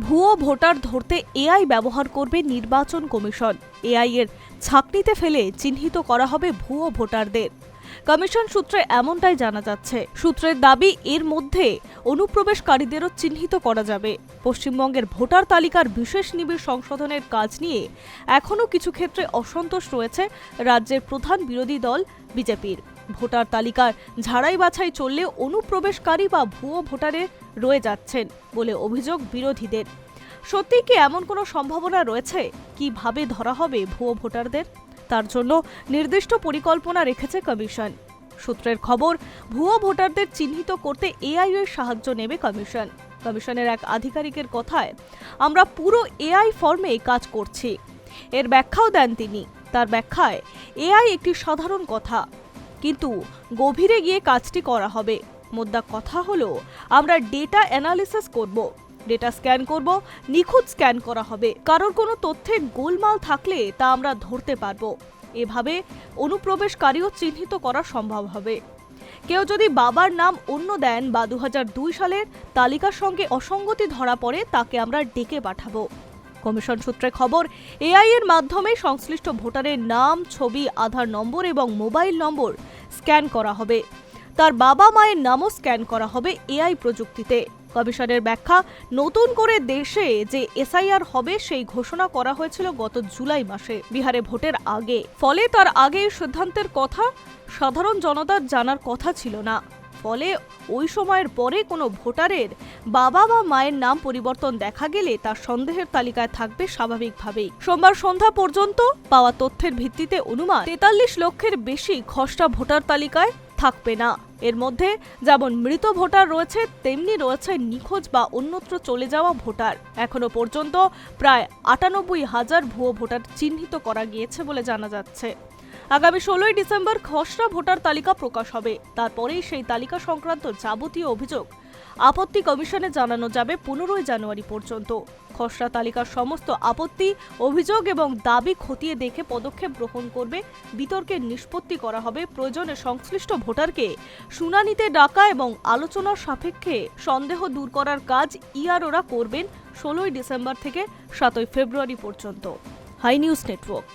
ভুয়ো ভোটার ধরতে এআই ব্যবহার করবে নির্বাচন কমিশন। এআই এর ছাকনিতে ফেলে চিহ্নিত করা হবে ভুয়ো ভোটারদের। কমিশন সূত্রে এমনটাই জানা যাচ্ছে। সূত্রের দাবি, এর মধ্যে অনুপ্রবেশকারীদেরও চিহ্নিত করা যাবে। পশ্চিমবঙ্গের ভোটার তালিকার বিশেষ নিবিড় সংশোধনের কাজ নিয়ে এখনও কিছু ক্ষেত্রে অসন্তোষ রয়েছে রাজ্যের প্রধান বিরোধী দল বিজেপির। ভোটার তালিকার ঝাড়াই বাছাই চললে অনুপ্রবেশকারী বা ভুয়ো ভোটারে রয়ে যাচ্ছেন বলে অভিযোগ বিরোধীদের। সত্যি কি এমন কোনো সম্ভাবনা রয়েছে? কীভাবে ধরা হবে ভুয়ো ভোটারদের? তার জন্য নির্দিষ্ট পরিকল্পনা রেখেছে কমিশন। সূত্রের খবর, ভুয়ো ভোটারদের চিহ্নিত করতে এআই এর সাহায্য নেবে কমিশন। কমিশনের এক আধিকারিকের কথায়, আমরা পুরো এআই ফর্মে কাজ করছি। এর ব্যাখ্যাও দেন তিনি। তার ব্যাখ্যায়, এআই একটি সাধারণ কথা। কিন্তু গভীরে গিয়ে কাজটি করা হবে। মোদ্দা কথা হলো, আমরা ডেটা অ্যানালিসিস করব। ডেটা স্ক্যান করব, নিখুঁত স্ক্যান করা হবে। কারোর কোনো তথ্যের গোলমাল থাকলে তা আমরা ধরতে পারব। এভাবে অনুপ্রবেশকারীও চিহ্নিত করা সম্ভব হবে। কেউ যদি বাবার নাম অন্য দেন বা দু হাজার দুই সালের তালিকার সঙ্গে অসঙ্গতি ধরা পড়ে, তাকে আমরা ডেকে পাঠাবো। কমিশন সূত্রে খবর, এআই এর মাধ্যমে সংশ্লিষ্ট ভোটারের নাম, ছবি, আধার নম্বর এবং মোবাইল নম্বর স্ক্যান করা হবে। তার বাবা মায়ের নামও স্ক্যান করা হবে এআই প্রযুক্তিতে। কমিশনের ব্যাখ্যা, নতুন করে দেশে যে এসআইআর হবে সেই ঘোষণা করা হয়েছিল গত জুলাই মাসে বিহারে ভোটের আগে। ফলে তার আগে সিদ্ধান্তের কথা সাধারণ জনতার জানার কথা ছিল না। ফলে ওই সময়ের পরে কোনো ভোটারের বাবা বা মায়ের নাম পরিবর্তন দেখা গেলে তার সন্দেহের তালিকায় থাকবে স্বাভাবিকভাবেই। সোমবার সন্ধ্যা পর্যন্ত পাওয়া তথ্যের ভিত্তিতে অনুমান, তেতাল্লিশ লক্ষের বেশি খসড়া ভোটার তালিকায় থাকবে না। এর মধ্যে যেমন মৃত ভোটার রয়েছে, তেমনি রয়েছে নিখোঁজ বা অন্যত্র চলে যাওয়া ভোটার। এখনও পর্যন্ত প্রায় আটানব্বই হাজার ভুয়ো ভোটার চিহ্নিত করা গিয়েছে বলে জানা যাচ্ছে। আগামী ষোলোই ডিসেম্বর খসড়া ভোটার তালিকা প্রকাশ হবে। তারপরেই সেই তালিকা সংক্রান্ত যাবতীয় অভিযোগ আপত্তি কমিশনে জানানো যাবে পনেরোই জানুয়ারি পর্যন্ত। খসড়া তালিকার সমস্ত আপত্তি, অভিযোগ এবং দাবি খতিয়ে দেখে পদক্ষেপ গ্রহণ করবে, বিতর্কের নিষ্পত্তি করা হবে প্রয়োজনে সংশ্লিষ্ট ভোটারকে। শুনানিতে ডাকা এবং আলোচনার সাপেক্ষে সন্দেহ দূর করার কাজ ইআরওরা করবেন ষোলোই ডিসেম্বর থেকে সাতই ফেব্রুয়ারি পর্যন্ত। Hi news network.